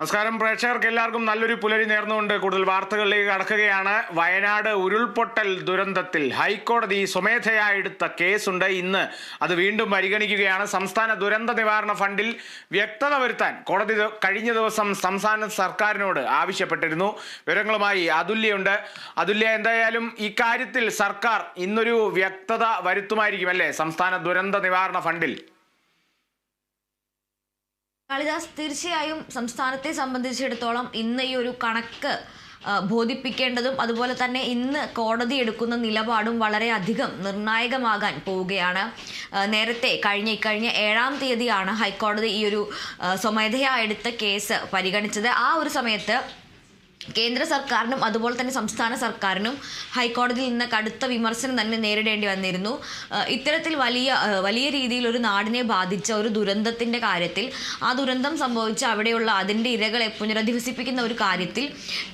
നമസ്കാരം. പ്രേക്ഷകർക്ക് എല്ലാവർക്കും നല്ലൊരു പുലരി നേർന്നുകൊണ്ട് കൂടുതൽ വാർത്തകളിലേക്ക് കടക്കുകയാണ്. വയനാട് ഉരുൾപൊട്ടൽ ദുരന്തത്തിൽ ഹൈക്കോടതി സ്വമേധയാ എടുത്ത കേസുണ്ട്. ഇന്ന് അത് വീണ്ടും പരിഗണിക്കുകയാണ്. സംസ്ഥാന ദുരന്ത നിവാരണ ഫണ്ടിൽ വ്യക്തത വരുത്താൻ കോടതി കഴിഞ്ഞ ദിവസം സംസ്ഥാന സർക്കാരിനോട് ആവശ്യപ്പെട്ടിരുന്നു. വിവരങ്ങളുമായി അതുല്യുണ്ട് അതുല്യ എന്തായാലും ഇക്കാര്യത്തിൽ സർക്കാർ ഇന്നൊരു വ്യക്തത വരുത്തുമായിരിക്കും അല്ലേ? സംസ്ഥാന ദുരന്ത നിവാരണ ഫണ്ടിൽ. കാളിദാസ് തീർച്ചയായും സംസ്ഥാനത്തെ സംബന്ധിച്ചിടത്തോളം ഇന്ന് ഈ ഒരു കണക്ക് ബോധിപ്പിക്കേണ്ടതും അതുപോലെ തന്നെ ഇന്ന് കോടതി എടുക്കുന്ന നിലപാടും വളരെയധികം നിർണായകമാകാൻ പോവുകയാണ്. നേരത്തെ കഴിഞ്ഞ ഇക്കഴിഞ്ഞ ഏഴാം തീയതിയാണ് ഹൈക്കോടതി ഈ ഒരു സ്വമേധയാ എടുത്ത കേസ് പരിഗണിച്ചത്. ആ ഒരു സമയത്ത് കേന്ദ്ര സർക്കാരിനും അതുപോലെ തന്നെ സംസ്ഥാന സർക്കാരിനും ഹൈക്കോടതിയിൽ നിന്ന് കടുത്ത വിമർശനം തന്നെ നേരിടേണ്ടി വന്നിരുന്നു. ഇത്തരത്തിൽ വലിയ വലിയ രീതിയിൽ ഒരു നാടിനെ ബാധിച്ച ഒരു ദുരന്തത്തിന്റെ കാര്യത്തിൽ ആ ദുരന്തം സംഭവിച്ച അവിടെയുള്ള അതിന്റെ ഇരകളെ പുനരധിവസിപ്പിക്കുന്ന ഒരു കാര്യത്തിൽ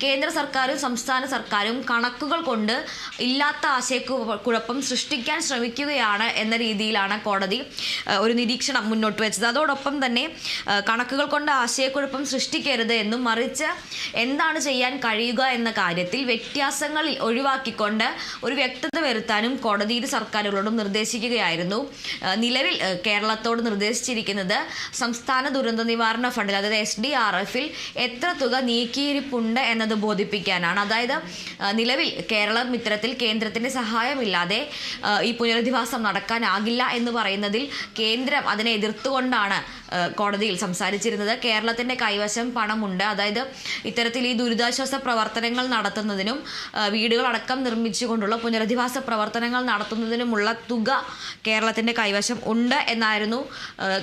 കേന്ദ്ര സർക്കാരും സംസ്ഥാന സർക്കാരും കണക്കുകൾ കൊണ്ട് ഇല്ലാത്ത ആശയക്കുഴപ്പം സൃഷ്ടിക്കാൻ ശ്രമിക്കുകയാണ് എന്ന രീതിയിലാണ് കോടതി ഒരു നിരീക്ഷണം മുന്നോട്ട് വെച്ചത്. അതോടൊപ്പം തന്നെ കണക്കുകൾ കൊണ്ട് ആശയക്കുഴപ്പം സൃഷ്ടിക്കരുത് എന്നും മറിച്ച് എന്താണ് ചെയ്യാൻ കഴിയുക എന്ന കാര്യത്തിൽ വ്യത്യാസങ്ങൾ ഒഴിവാക്കിക്കൊണ്ട് ഒരു വ്യക്തത വരുത്താനും കോടതി ഇരു സർക്കാരുകളോടും നിർദ്ദേശിക്കുകയായിരുന്നു. നിലവിൽ കേരളത്തോട് നിർദ്ദേശിച്ചിരിക്കുന്നത് സംസ്ഥാന ദുരന്ത നിവാരണ ഫണ്ടിൽ അതായത് എസ് ഡി ആർ എഫിൽ എത്ര തുക നീക്കിയിരിപ്പുണ്ട് എന്നത് ബോധിപ്പിക്കാനാണ്. അതായത് നിലവിൽ കേരളം ഇത്തരത്തിൽ കേന്ദ്രത്തിന്റെ സഹായമില്ലാതെ ഈ പുനരധിവാസം നടക്കാനാകില്ല എന്ന് പറയുന്നതിൽ കേന്ദ്രം അതിനെ എതിർത്തുകൊണ്ടാണ് കോടതിയിൽ സംസാരിച്ചിരുന്നത്. കേരളത്തിന്റെ കൈവശം പണമുണ്ട്. അതായത് ഇത്തരത്തിൽ ഈ ദുരിതാശ്വാസ പ്രവർത്തനങ്ങൾ നടത്തുന്നതിനും വീടുകളടക്കം നിർമ്മിച്ചുകൊണ്ടുള്ള പുനരധിവാസ പ്രവർത്തനങ്ങൾ നടത്തുന്നതിനുമുള്ള തുക കേരളത്തിന്റെ കൈവശം ഉണ്ട് എന്നായിരുന്നു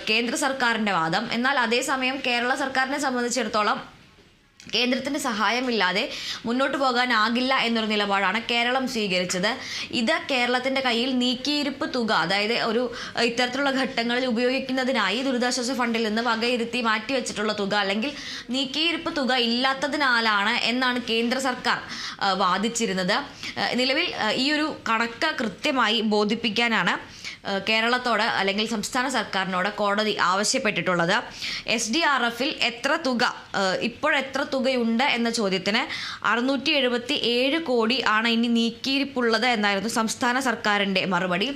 കേന്ദ്ര സർക്കാരിന്റെ വാദം. എന്നാൽ അതേസമയം കേരള സർക്കാരിനെ സംബന്ധിച്ചിടത്തോളം കേന്ദ്രത്തിന്റെ സഹായമില്ലാതെ മുന്നോട്ട് പോകാനാകില്ല എന്നൊരു നിലപാടാണ് കേരളം സ്വീകരിച്ചത്. ഇത് കേരളത്തിന്റെ കയ്യിൽ നീക്കിയിരിപ്പ് തുക അതായത് ഒരു ഇത്തരത്തിലുള്ള ഘട്ടങ്ങളിൽ ഉപയോഗിക്കുന്നതിനായി ദുരിതാശ്വാസ ഫണ്ടിൽ നിന്ന് വകയിരുത്തി മാറ്റിവെച്ചിട്ടുള്ള തുക അല്ലെങ്കിൽ നീക്കിയിരിപ്പ് തുക ഇല്ലാത്തതിനാലാണ് എന്നാണ് കേന്ദ്ര സർക്കാർ വാദിച്ചിരുന്നത്. നിലവിൽ ഈ ഒരു കണക്ക് കൃത്യമായി ബോധിപ്പിക്കാനാണ് കേരളത്തോട് അല്ലെങ്കിൽ സംസ്ഥാന സർക്കാരിനോട് കോടതി ആവശ്യപ്പെട്ടിട്ടുള്ളത്. എസ് ഡി ആർ എഫിൽ എത്ര തുക ഇപ്പോഴെത്ര തുകയുണ്ട് എന്ന ചോദ്യത്തിന് അറുന്നൂറ്റി എഴുപത്തി ഏഴ് കോടി ആണ് ഇനി നീക്കിയിരിപ്പുള്ളത് എന്നായിരുന്നു സംസ്ഥാന സർക്കാരിന്റെ മറുപടി.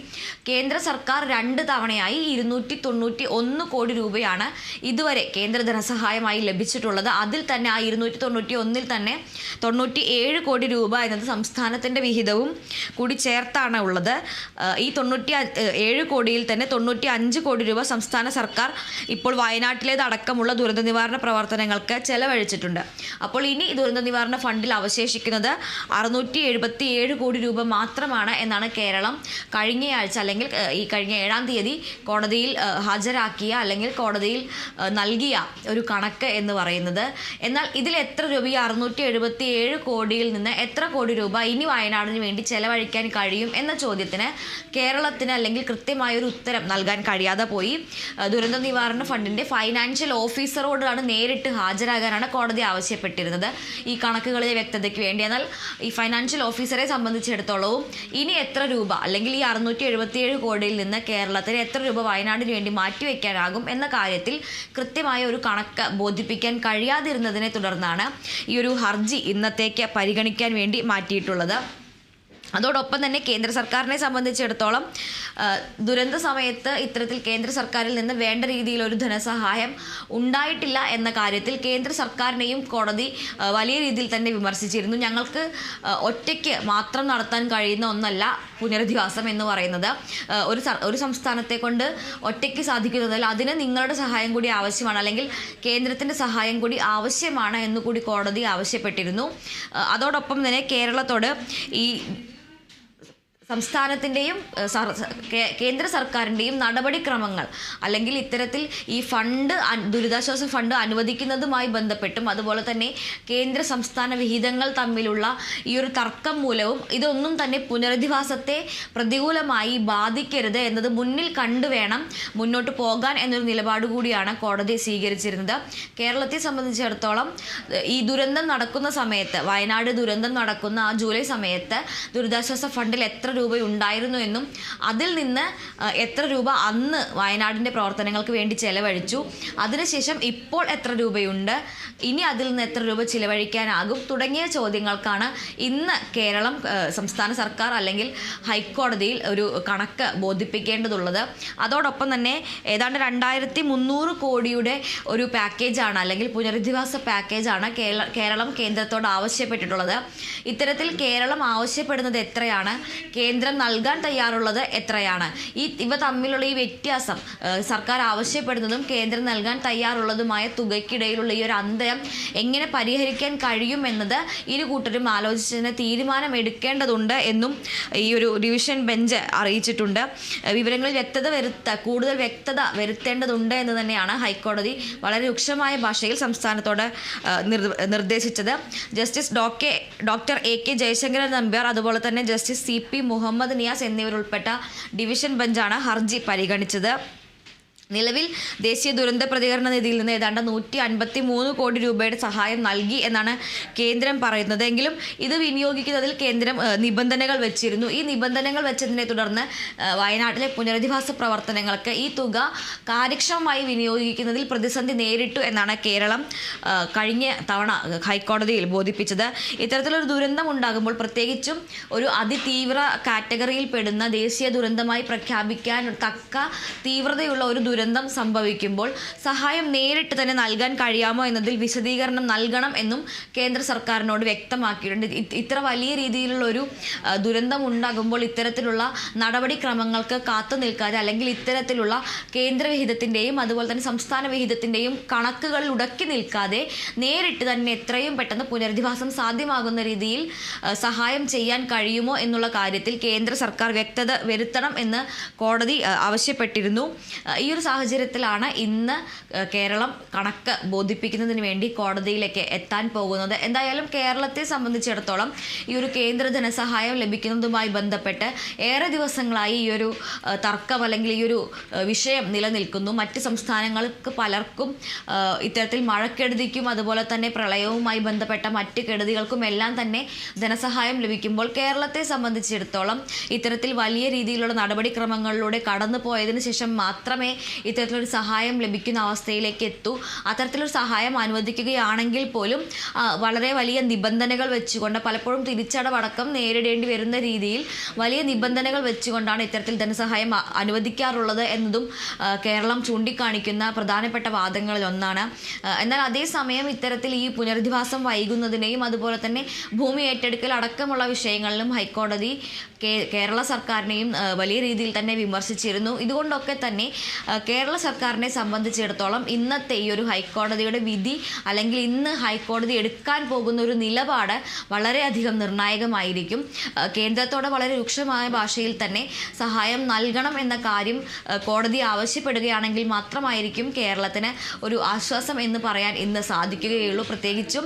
കേന്ദ്ര സർക്കാർ രണ്ട് തവണയായി ഇരുന്നൂറ്റി തൊണ്ണൂറ്റി ഒന്ന് കോടി രൂപയാണ് ഇതുവരെ കേന്ദ്ര ധനസഹായമായി ലഭിച്ചിട്ടുള്ളത്. അതിൽ തന്നെ ആ ഇരുന്നൂറ്റി തൊണ്ണൂറ്റി ഒന്നിൽ തന്നെ തൊണ്ണൂറ്റി ഏഴ് കോടി രൂപ എന്നത് സംസ്ഥാനത്തിന്റെ വിഹിതവും കൂടി ചേർത്താണ് ഉള്ളത്. ഈ തൊണ്ണൂറ്റി ഏഴ് കോടിയിൽ തന്നെ തൊണ്ണൂറ്റി അഞ്ച് കോടി രൂപ സംസ്ഥാന സർക്കാർ ഇപ്പോൾ വയനാട്ടിലേതടക്കമുള്ള ദുരന്ത നിവാരണ പ്രവർത്തനങ്ങൾക്ക് ചെലവഴിച്ചിട്ടുണ്ട്. അപ്പോൾ ഇനി ദുരന്ത നിവാരണ ഫണ്ടിൽ അവശേഷിക്കുന്നത് അറുന്നൂറ്റി എഴുപത്തി ഏഴ് കോടി രൂപ മാത്രമാണ് എന്നാണ് കേരളം കഴിഞ്ഞയാഴ്ച അല്ലെങ്കിൽ ഈ കഴിഞ്ഞ ഏഴാം തീയതി കോടതിയിൽ ഹാജരാക്കിയ അല്ലെങ്കിൽ കോടതിയിൽ നൽകിയ ഒരു കണക്ക് എന്ന് പറയുന്നത്. എന്നാൽ ഇതിൽ എത്ര രൂപ ഈ അറുന്നൂറ്റി എഴുപത്തി ഏഴ് കോടിയിൽ നിന്ന് എത്ര കോടി രൂപ ഇനി വയനാടിന് വേണ്ടി ചെലവഴിക്കാൻ കഴിയും എന്ന ചോദ്യത്തിന് കേരളത്തിന് അല്ലെങ്കിൽ കൃത്യമായ ഒരു ഉത്തരം നൽകാൻ കഴിയാതെ പോയി. ദുരന്ത നിവാരണ ഫണ്ടിന്റെ ഫൈനാൻഷ്യൽ ഓഫീസറോടാണ് നേരിട്ട് ഹാജരാകാനാണ് കോടതി ആവശ്യപ്പെട്ടിരുന്നത്. ഈ കണക്കുകളിലെ വ്യക്തതയ്ക്ക് വേണ്ടി. എന്നാൽ ഈ ഫൈനാൻഷ്യൽ ഓഫീസറെ സംബന്ധിച്ചിടത്തോളവും ഇനി എത്ര രൂപ അല്ലെങ്കിൽ ഈ അറുന്നൂറ്റി എഴുപത്തിയേഴ് കോടിയിൽ നിന്ന് കേരളത്തിന് എത്ര രൂപ വയനാടിന് വേണ്ടി മാറ്റിവെക്കാനാകും എന്ന കാര്യത്തിൽ കൃത്യമായ ഒരു കണക്ക് ബോധിപ്പിക്കാൻ കഴിയാതിരുന്നതിനെ തുടർന്നാണ് ഈ ഒരു ഹർജി ഇന്നത്തേക്ക് പരിഗണിക്കാൻ വേണ്ടി മാറ്റിയിട്ടുള്ളത്. അതോടൊപ്പം തന്നെ കേന്ദ്ര സർക്കാരിനെ സംബന്ധിച്ചിടത്തോളം ദുരന്ത സമയത്ത് ഇത്തരത്തിൽ കേന്ദ്ര സർക്കാരിൽ നിന്ന് വേണ്ട രീതിയിൽ ഒരു ധനസഹായം ഉണ്ടായിട്ടില്ല എന്ന കാര്യത്തിൽ കേന്ദ്ര സർക്കാരിനെയും കോടതി വലിയ രീതിയിൽ തന്നെ വിമർശിച്ചിരുന്നു. ഞങ്ങൾക്ക് ഒറ്റയ്ക്ക് മാത്രം നടത്താൻ കഴിയുന്ന ഒന്നല്ല പുനരധിവാസം എന്ന് പറയുന്നത്. ഒരു ഒരു സംസ്ഥാനത്തെ കൊണ്ട് ഒറ്റയ്ക്ക് സാധിക്കുന്നതല്ല. അതിന് നിങ്ങളുടെ സഹായം കൂടി ആവശ്യമാണ് അല്ലെങ്കിൽ കേന്ദ്രത്തിന്റെ സഹായം കൂടി ആവശ്യമാണ് എന്നുകൂടി കോടതി ആവശ്യപ്പെട്ടിരുന്നു. അതോടൊപ്പം തന്നെ കേരളത്തോട് ഈ സംസ്ഥാനത്തിന്റെയും കേന്ദ്ര സർക്കാരിന്റെയും നടപടിക്രമങ്ങൾ അല്ലെങ്കിൽ ഇത്തരത്തിൽ ഈ ഫണ്ട് ദുരിതാശ്വാസ ഫണ്ട് അനുവദിക്കുന്നതുമായി ബന്ധപ്പെട്ടും അതുപോലെ തന്നെ കേന്ദ്ര സംസ്ഥാന വിഹിതങ്ങൾ തമ്മിലുള്ള ഈ ഒരു തർക്കം മൂലവും ഇതൊന്നും തന്നെ പുനരധിവാസത്തെ പ്രതികൂലമായി ബാധിക്കരുത് എന്നത് മുന്നിൽ കണ്ടുവേണം മുന്നോട്ട് പോകാൻ എന്നൊരു നിലപാട് കൂടിയാണ് കോടതി സ്വീകരിച്ചിരുന്നത്. കേരളത്തെ സംബന്ധിച്ചിടത്തോളം ഈ ദുരന്തം നടക്കുന്ന സമയത്ത് വയനാട് ദുരന്തം നടക്കുന്ന ആ ജൂലൈ സമയത്ത് ദുരിതാശ്വാസ ഫണ്ടിൽ എത്ര രൂപ ഉണ്ടായിരുന്നു എന്നും അതിൽ നിന്ന് എത്ര രൂപ അന്ന് വയനാടിന്റെ പ്രവർത്തനങ്ങൾക്ക് വേണ്ടി ചെലവഴിച്ചു. അതിനുശേഷം ഇപ്പോൾ എത്ര രൂപയുണ്ട്? ഇനി അതിൽ നിന്ന് എത്ര രൂപ ചിലവഴിക്കാനാകും? തുടങ്ങിയ ചോദ്യങ്ങൾക്കാണ് ഇന്ന് കേരളം സംസ്ഥാന സർക്കാർ അല്ലെങ്കിൽ ഹൈക്കോടതിയിൽ ഒരു കണക്ക് ബോധിപ്പിക്കേണ്ടതുള്ളത്. അതോടൊപ്പം തന്നെ ഏതാണ്ട് രണ്ടായിരത്തി മുന്നൂറ് കോടിയുടെ ഒരു പാക്കേജാണ് അല്ലെങ്കിൽ പുനരധിവാസ പാക്കേജാണ് കേരള കേരളം കേന്ദ്രത്തോട് ആവശ്യപ്പെട്ടിട്ടുള്ളത്. ഇത്തരത്തിൽ കേരളം ആവശ്യപ്പെടുന്നത് എത്രയാണ്? കേന്ദ്രം നൽകാൻ തയ്യാറുള്ളത് എത്രയാണ്? ഈ ഇവ തമ്മിലുള്ള ഈ വ്യത്യാസം സർക്കാർ ആവശ്യപ്പെടുന്നതും കേന്ദ്രം നൽകാൻ തയ്യാറുള്ളതുമായ തുകയ്ക്കിടയിലുള്ള ഈ ഒരു അന്തരം എങ്ങനെ പരിഹരിക്കാൻ കഴിയും എന്നത് ഇരു കൂട്ടരും ആലോചിച്ചതിന് തീരുമാനം എടുക്കേണ്ടതുണ്ട് എന്നും ഈ ഒരു ഡിവിഷൻ ബെഞ്ച് അറിയിച്ചിട്ടുണ്ട്. വിവരങ്ങളിൽ വ്യക്തത വരുത്ത കൂടുതൽ വ്യക്തത വരുത്തേണ്ടതുണ്ട് എന്ന് തന്നെയാണ് ഹൈക്കോടതി വളരെ രൂക്ഷമായ ഭാഷയിൽ സംസ്ഥാനത്തോട് നിർദ്ദേശിച്ചത്. Justice ഡോക്കെ doctor A K Jayasankaran Nambiar അതുപോലെ തന്നെ justice C P Muhammad Niyas എന്നിവരുൾപ്പെട്ട division ബെഞ്ചാണ് ഹർജി പരിഗണിച്ചത്. നിലവിൽ ദേശീയ ദുരന്ത പ്രതികരണ നിധിയിൽ നിന്ന് ഏതാണ്ട് നൂറ്റി അൻപത്തി മൂന്ന് കോടി രൂപയുടെ സഹായം നൽകി എന്നാണ് കേന്ദ്രം പറയുന്നത്. എങ്കിലും ഇത് വിനിയോഗിക്കുന്നതിൽ കേന്ദ്രം നിബന്ധനകൾ വെച്ചിരുന്നു. ഈ നിബന്ധനകൾ വെച്ചതിനെ തുടർന്ന് വയനാട്ടിലെ പുനരധിവാസ പ്രവർത്തനങ്ങൾക്ക് ഈ തുക കാര്യക്ഷമമായി വിനിയോഗിക്കുന്നതിൽ പ്രതിസന്ധി നേരിട്ടു എന്നാണ് കേരളം കഴിഞ്ഞ തവണ ഹൈക്കോടതിയിൽ ബോധിപ്പിച്ചത്. ഇത്തരത്തിലൊരു ദുരന്തം ഉണ്ടാകുമ്പോൾ പ്രത്യേകിച്ചും ഒരു അതിതീവ്ര കാറ്റഗറിയിൽ പെടുന്ന ദേശീയ ദുരന്തമായി പ്രഖ്യാപിക്കാൻ തക്ക തീവ്രതയുള്ള ഒരു ദുരന്തം സംഭവിക്കുമ്പോൾ സഹായം നേരിട്ട് തന്നെ നൽകാൻ കഴിയാമോ എന്നതിൽ വിശദീകരണം നൽകണം എന്നും കേന്ദ്ര സർക്കാരിനോട് വ്യക്തമാക്കിയിട്ടുണ്ട്. ഇത്ര വലിയ രീതിയിലുള്ള ഒരു ദുരന്തം ഉണ്ടാകുമ്പോൾ ഇത്തരത്തിലുള്ള നടപടിക്രമങ്ങൾക്ക് കാത്തു നിൽക്കാതെ അല്ലെങ്കിൽ ഇത്തരത്തിലുള്ള കേന്ദ്ര വിഹിതത്തിന്റെയും അതുപോലെ തന്നെ സംസ്ഥാന വിഹിതത്തിന്റെയും കണക്കുകളിൽ ഉടക്കി നിൽക്കാതെ നേരിട്ട് തന്നെ എത്രയും പെട്ടെന്ന് പുനരധിവാസം സാധ്യമാകുന്ന രീതിയിൽ സഹായം ചെയ്യാൻ കഴിയുമോ എന്നുള്ള കാര്യത്തിൽ കേന്ദ്ര സർക്കാർ വ്യക്തത വരുത്തണം എന്ന് കോടതി ആവശ്യപ്പെട്ടിരുന്നു. ഈ ഒരു സാഹചര്യത്തിലാണ് ഇന്ന് കേരളം കണക്ക് ബോധിപ്പിക്കുന്നതിന് വേണ്ടി കോടതിയിലേക്ക് എത്താൻ പോകുന്നത്. എന്തായാലും കേരളത്തെ സംബന്ധിച്ചിടത്തോളം ഈ ഒരു കേന്ദ്ര ധനസഹായം ലഭിക്കുന്നതുമായി ബന്ധപ്പെട്ട് ഏറെ ദിവസങ്ങളായി ഈ ഒരു തർക്കം അല്ലെങ്കിൽ ഈ ഒരു വിഷയം നിലനിൽക്കുന്നു. മറ്റ് സംസ്ഥാനങ്ങൾക്ക് പലർക്കും ഇത്തരത്തിൽ മഴക്കെടുതിക്കും അതുപോലെ തന്നെ പ്രളയവുമായി ബന്ധപ്പെട്ട മറ്റ് കെടുതികൾക്കും എല്ലാം തന്നെ ധനസഹായം ലഭിക്കുമ്പോൾ കേരളത്തെ സംബന്ധിച്ചിടത്തോളം ഇത്തരത്തിൽ വലിയ രീതിയിലുള്ള നടപടിക്രമങ്ങളിലൂടെ കടന്നു പോയതിനു ശേഷം മാത്രമേ ഇത്തരത്തിലൊരു സഹായം ലഭിക്കുന്ന അവസ്ഥയിലേക്ക് എത്തൂ. അത്തരത്തിലൊരു സഹായം അനുവദിക്കുകയാണെങ്കിൽ പോലും വളരെ വലിയ നിബന്ധനകൾ വെച്ചുകൊണ്ട് പലപ്പോഴും തിരിച്ചടവടക്കം നേരിടേണ്ടി വരുന്ന രീതിയിൽ വലിയ നിബന്ധനകൾ വെച്ചുകൊണ്ടാണ് ഇത്തരത്തിൽ ധനസഹായം അനുവദിക്കാറുള്ളത് എന്നതും കേരളം ചൂണ്ടിക്കാണിക്കുന്ന പ്രധാനപ്പെട്ട വാദങ്ങളിൽ ഒന്നാണ്. എന്നാൽ അതേസമയം ഇത്തരത്തിൽ ഈ പുനരധിവാസം വൈകുന്നതിനെയും അതുപോലെ തന്നെ ഭൂമി ഏറ്റെടുക്കൽ അടക്കമുള്ള വിഷയങ്ങളിലും ഹൈക്കോടതി കേരള സർക്കാരിനെയും വലിയ രീതിയിൽ തന്നെ വിമർശിച്ചിരുന്നു. ഇതുകൊണ്ടൊക്കെ തന്നെ കേരള സർക്കാരിനെ സംബന്ധിച്ചിടത്തോളം ഇന്നത്തെ ഈ ഒരു ഹൈക്കോടതിയുടെ വിധി അല്ലെങ്കിൽ ഇന്ന് ഹൈക്കോടതി എടുക്കാൻ പോകുന്ന ഒരു നിലപാട് വളരെയധികം നിർണായകമായിരിക്കും. കേന്ദ്രത്തോട് വളരെ രൂക്ഷമായ ഭാഷയിൽ തന്നെ സഹായം നൽകണം എന്ന കാര്യം കോടതി ആവശ്യപ്പെടുകയാണെങ്കിൽ മാത്രമായിരിക്കും കേരളത്തിന് ഒരു ആശ്വാസം എന്ന് പറയാൻ ഇന്ന് സാധിക്കുകയുള്ളൂ. പ്രത്യേകിച്ചും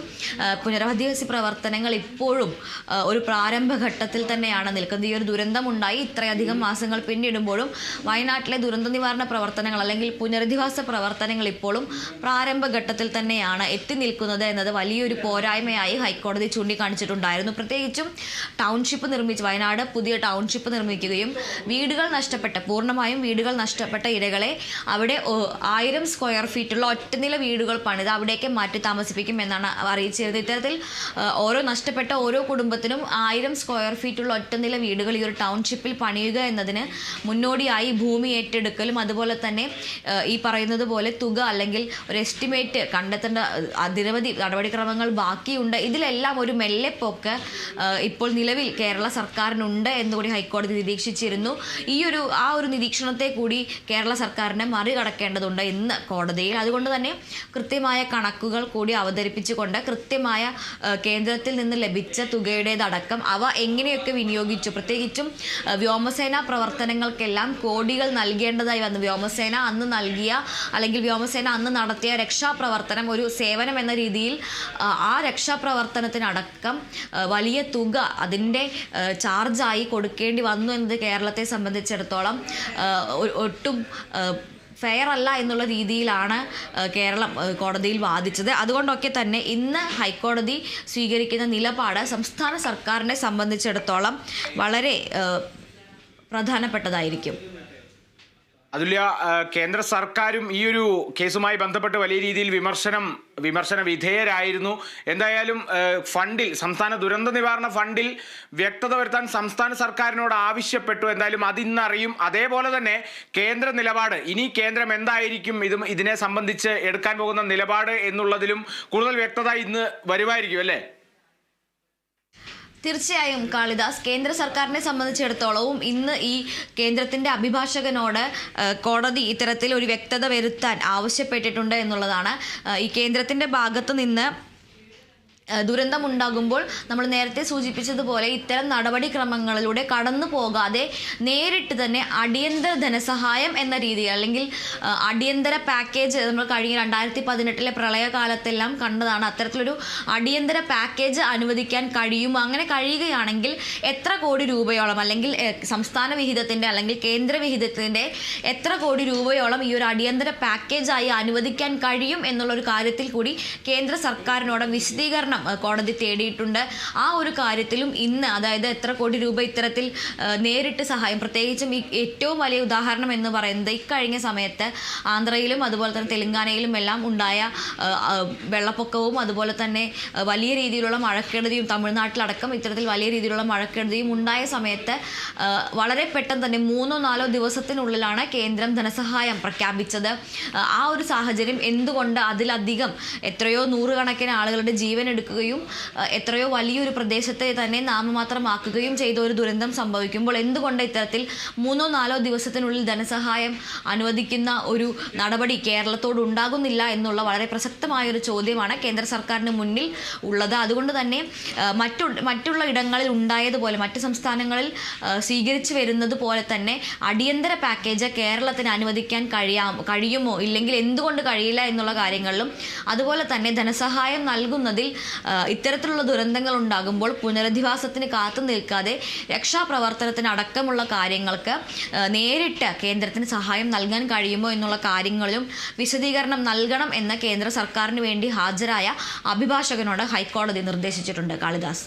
പുനരധിവാസി പ്രവർത്തനങ്ങൾ ഇപ്പോഴും ഒരു പ്രാരംഭഘട്ടത്തിൽ തന്നെയാണ് നിൽക്കുന്നത്. ഈ ഒരു ദുരന്തമുണ്ടായി. ഇത്രയധികം മാസങ്ങൾ പിന്നിടുമ്പോഴും വയനാട്ടിലെ ദുരന്ത നിവാരണ പ്രവർത്തനങ്ങൾ അല്ലെങ്കിൽ പുനരധിവാസ പ്രവർത്തനങ്ങൾ ഇപ്പോഴും പ്രാരംഭഘട്ടത്തിൽ തന്നെയാണ് എത്തി നിൽക്കുന്നത് എന്നത് വലിയൊരു പോരായ്മയായി ഹൈക്കോടതി ചൂണ്ടിക്കാണിച്ചിട്ടുണ്ടായിരുന്നു. പ്രത്യേകിച്ചും ടൗൺഷിപ്പ് നിർമ്മിച്ച് വയനാട് പുതിയ ടൗൺഷിപ്പ് നിർമ്മിക്കുകയും വീടുകൾ നഷ്ടപ്പെട്ട പൂർണമായും വീടുകൾ നഷ്ടപ്പെട്ട ഇരകളെ അവിടെ ആയിരം സ്ക്വയർ ഫീറ്റുള്ള ഒറ്റനില വീടുകൾ പണിത് അവിടേക്ക് മാറ്റി താമസിപ്പിക്കും എന്നാണ് അറിയിച്ചിരുന്നത്. ഇത്തരത്തിൽ ഓരോ നഷ്ടപ്പെട്ട ഓരോ കുടുംബത്തിനും ആയിരം സ്ക്വയർ ഫീറ്റുള്ള ഒറ്റനില വീടുകൾ ഈ ഒരു ടൗൺഷിപ്പിൽ പണിയുക എന്നതിന് മുന്നോടിയായി ഭൂമി ഏറ്റെടുക്കലും അതുപോലെ തന്നെ ആ, ഈ പറയുന്നത് പോലെ തുക അല്ലെങ്കിൽ ഒരു എസ്റ്റിമേറ്റ് കണ്ടെത്തേണ്ട നിരവധി നടപടിക്രമങ്ങൾ ബാക്കിയുണ്ട്. ഇതിലെല്ലാം ഒരു മെല്ലെപ്പൊക്ക് ഇപ്പോൾ നിലവിൽ കേരള സർക്കാരിനുണ്ട് എന്നുകൂടി ഹൈക്കോടതി നിരീക്ഷിച്ചിരുന്നു. ഈ ഒരു ആ ഒരു നിരീക്ഷണത്തെ കൂടി കേരള സർക്കാരിനെ മറികടക്കേണ്ടതുണ്ട് ഇന്ന് കോടതിയിൽ. അതുകൊണ്ട് തന്നെ കൃത്യമായ കണക്കുകൾ കൂടി അവതരിപ്പിച്ചുകൊണ്ട് കൃത്യമായ കേന്ദ്രത്തിൽ നിന്ന് ലഭിച്ച തുകയുടേതടക്കം അവ എങ്ങനെയൊക്കെ വിനിയോഗിച്ചു. പ്രത്യേകിച്ചും വ്യോമസേന പ്രവർത്തനങ്ങൾക്കെല്ലാം കോടികൾ നൽകേണ്ടതായി വന്നു. വ്യോമസേന അന്ന് നൽകിയ അല്ലെങ്കിൽ വ്യോമസേന അന്ന് നടത്തിയ രക്ഷാപ്രവർത്തനം ഒരു സേവനം എന്ന രീതിയിൽ ആ, രക്ഷാപ്രവർത്തനത്തിനടക്കം വലിയ തുക അതിന്റെ ചാർജായി കൊടുക്കേണ്ടി വന്നു എന്നത് കേരളത്തെ സംബന്ധിച്ചിടത്തോളം ഒട്ടും ഫെയർ അല്ല എന്നുള്ള രീതിയിലാണ് കേരളം കോടതിയിൽ വാദിച്ചത്. അതുകൊണ്ടൊക്കെ തന്നെ ഇന്ന് ഹൈക്കോടതി സ്വീകരിക്കുന്ന നിലപാട് സംസ്ഥാന സർക്കാരിനെ സംബന്ധിച്ചിടത്തോളം വളരെ പ്രധാനപ്പെട്ടതായിരിക്കും. അതുല്യ കേന്ദ്ര സർക്കാരും ഈ ഒരു കേസുമായി ബന്ധപ്പെട്ട് വലിയ രീതിയിൽ വിമർശനം വിമർശന വിധേയരായിരുന്നു. എന്തായാലും ഫണ്ടിൽ സംസ്ഥാന ദുരന്ത നിവാരണ ഫണ്ടിൽ വ്യക്തത വരുത്താൻ സംസ്ഥാന സർക്കാരിനോട് ആവശ്യപ്പെട്ടു. എന്തായാലും അതിന്നറിയും. അതേപോലെ തന്നെ കേന്ദ്ര നിലപാട്. ഇനി കേന്ദ്രം എന്തായിരിക്കും ഇതും ഇതിനെ സംബന്ധിച്ച് എടുക്കാൻ പോകുന്ന നിലപാട് എന്നുള്ളതിലും കൂടുതൽ വ്യക്തത ഇന്ന് വരുമായിരിക്കും അല്ലേ? തീർച്ചയായും കാളിദാസ് കേന്ദ്ര സർക്കാരിനെ സംബന്ധിച്ചിടത്തോളവും ഇന്ന് ഈ കേന്ദ്രത്തിന്റെ അഭിഭാഷകനോട് കോടതി ഇത്തരത്തിൽ ഒരു വ്യക്തത വരുത്താൻ ആവശ്യപ്പെട്ടിട്ടുണ്ട് എന്നുള്ളതാണ്. ഈ കേന്ദ്രത്തിന്റെ ഭാഗത്തു നിന്ന് ദുരന്തമുണ്ടാകുമ്പോൾ നമ്മൾ നേരത്തെ സൂചിപ്പിച്ചതുപോലെ ഇത്തരം നടപടിക്രമങ്ങളിലൂടെ കടന്നു പോകാതെ നേരിട്ട് തന്നെ അടിയന്തര ധനസഹായം എന്ന രീതിയിൽ അല്ലെങ്കിൽ അടിയന്തര പാക്കേജ് നമ്മൾ കഴിഞ്ഞ രണ്ടായിരത്തി പതിനെട്ടിലെ പ്രളയകാലത്തെല്ലാം കണ്ടതാണ്. അത്തരത്തിലൊരു അടിയന്തര പാക്കേജ് അനുവദിക്കാൻ കഴിയുമോ അങ്ങനെ കഴിയുകയാണെങ്കിൽ എത്ര കോടി രൂപയോളം അല്ലെങ്കിൽ സംസ്ഥാന വിഹിതത്തിന്റെ അല്ലെങ്കിൽ കേന്ദ്ര വിഹിതത്തിന്റെ എത്ര കോടി രൂപയോളം ഈ ഒരു അടിയന്തര പാക്കേജായി അനുവദിക്കാൻ കഴിയും എന്നുള്ളൊരു കാര്യത്തിൽ കൂടി കേന്ദ്ര സർക്കാരിനോട് വിശദീകരണം ഏഹ്, കോടതി തേടിയിട്ടുണ്ട്. ആ ഒരു കാര്യത്തിലും ഇന്ന് അതായത് എത്ര കോടി രൂപ ഇത്തരത്തിൽ നേരിട്ട് സഹായം പ്രത്യേകിച്ചും ഏറ്റവും വലിയ ഉദാഹരണം എന്ന് പറയുന്നത് ഇക്കഴിഞ്ഞ സമയത്ത് ആന്ധ്രയിലും അതുപോലെ തന്നെ തെലങ്കാനയിലും എല്ലാം ഉണ്ടായ വെള്ളപ്പൊക്കവും അതുപോലെ തന്നെ വലിയ രീതിയിലുള്ള മഴക്കെടുതിയും തമിഴ്നാട്ടിലടക്കം ഇത്തരത്തിൽ വലിയ രീതിയിലുള്ള മഴക്കെടുതിയും ഉണ്ടായ സമയത്ത് വളരെ പെട്ടെന്ന് തന്നെ മൂന്നോ നാലോ ദിവസത്തിനുള്ളിലാണ് കേന്ദ്രം ധനസഹായം പ്രഖ്യാപിച്ചത്. ആ ഒരു സാഹചര്യം എന്തുകൊണ്ട് അതിലധികം എത്രയോ നൂറുകണക്കിന് ആളുകളുടെ ജീവൻ എടുക്കുകയും ഏഹ്, എത്രയോ വലിയൊരു പ്രദേശത്തെ തന്നെ നാമമാത്രമാക്കുകയും ചെയ്ത ഒരു ദുരന്തം സംഭവിക്കുമ്പോൾ എന്തുകൊണ്ട് ഇത്തരത്തിൽ മൂന്നോ നാലോ ദിവസത്തിനുള്ളിൽ ധനസഹായം അനുവദിക്കുന്ന ഒരു നടപടി കേരളത്തോട് ഉണ്ടാകുന്നില്ല എന്നുള്ള വളരെ പ്രസക്തമായ ഒരു ചോദ്യമാണ് കേന്ദ്ര സർക്കാരിന് മുന്നിൽ ഉള്ളത്. അതുകൊണ്ട് തന്നെ മറ്റു മറ്റുള്ള ഇടങ്ങളിൽ ഉണ്ടായതുപോലെ മറ്റ് സംസ്ഥാനങ്ങളിൽ സ്വീകരിച്ചു വരുന്നത് പോലെ തന്നെ അടിയന്തര പാക്കേജ് കേരളത്തിന് അനുവദിക്കാൻ കഴിയാം കഴിയുമോ? ഇല്ലെങ്കിൽ എന്തുകൊണ്ട് കഴിയില്ല എന്നുള്ള കാര്യങ്ങളിലും അതുപോലെ തന്നെ ധനസഹായം നൽകുന്നതിൽ ഇത്തരത്തിലുള്ള ദുരന്തങ്ങൾ ഉണ്ടാകുമ്പോൾ പുനരധിവാസത്തിന് കാത്തു നിൽക്കാതെ രക്ഷാപ്രവർത്തനത്തിന് അടക്കമുള്ള കാര്യങ്ങൾക്ക് നേരിട്ട് കേന്ദ്രത്തിന് സഹായം നൽകാൻ കഴിയുമോ എന്നുള്ള കാര്യങ്ങളിലും വിശദീകരണം നൽകണം എന്ന് കേന്ദ്ര സർക്കാരിന് വേണ്ടി ഹാജരായ അഭിഭാഷകനോട് ഹൈക്കോടതി നിർദ്ദേശിച്ചിട്ടുണ്ട്. കാളിദാസ്.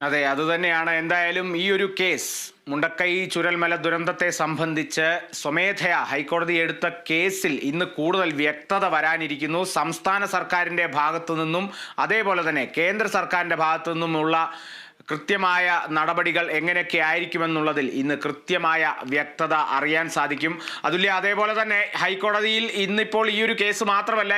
അതെ അതുതന്നെയാണ് എന്തായാലും ഈ ഒരു കേസ് മുണ്ടക്കൈ ചുരൽമല ദുരന്തത്തെ സംബന്ധിച്ച് സ്വമേധയാ ഹൈക്കോടതി എടുത്ത കേസിൽ ഇന്ന് കൂടുതൽ വ്യക്തത വരാനിരിക്കുന്നു. സംസ്ഥാന സർക്കാരിന്റെ ഭാഗത്തു നിന്നും അതേപോലെ തന്നെ കേന്ദ്ര സർക്കാരിന്റെ ഭാഗത്തു നിന്നുമുള്ള കൃത്യമായ നടപടികൾ എങ്ങനെയൊക്കെ ആയിരിക്കുമെന്നുള്ളതിൽ ഇന്ന് കൃത്യമായ വ്യക്തത അറിയാൻ സാധിക്കും. അതുല്യ അതേപോലെ തന്നെ ഹൈക്കോടതിയിൽ ഇന്നിപ്പോൾ ഈ ഒരു കേസ് മാത്രമല്ല